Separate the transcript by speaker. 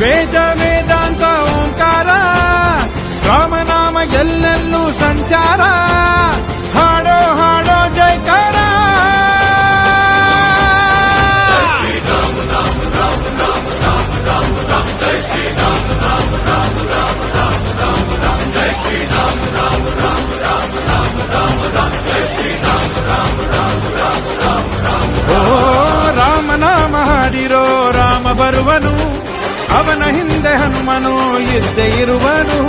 Speaker 1: ವೇದ ವೇದಾಂತ ಓಂಕಾರ ರಾಮನಾಮ ಎಲ್ಲೆಲ್ಲೂ ಸಂಚಾರ ಹಾಡೋ ಹಾಡೋ ಜಯಕಾರ ಓ ರಾಮನಾಮ ಹಾಡಿರೋ ರಾಮ ಬರುವನು ಅವನ ಹಿಂದೆ ಹನುಮನು ಇದ್ದೇ ಇರುವನು.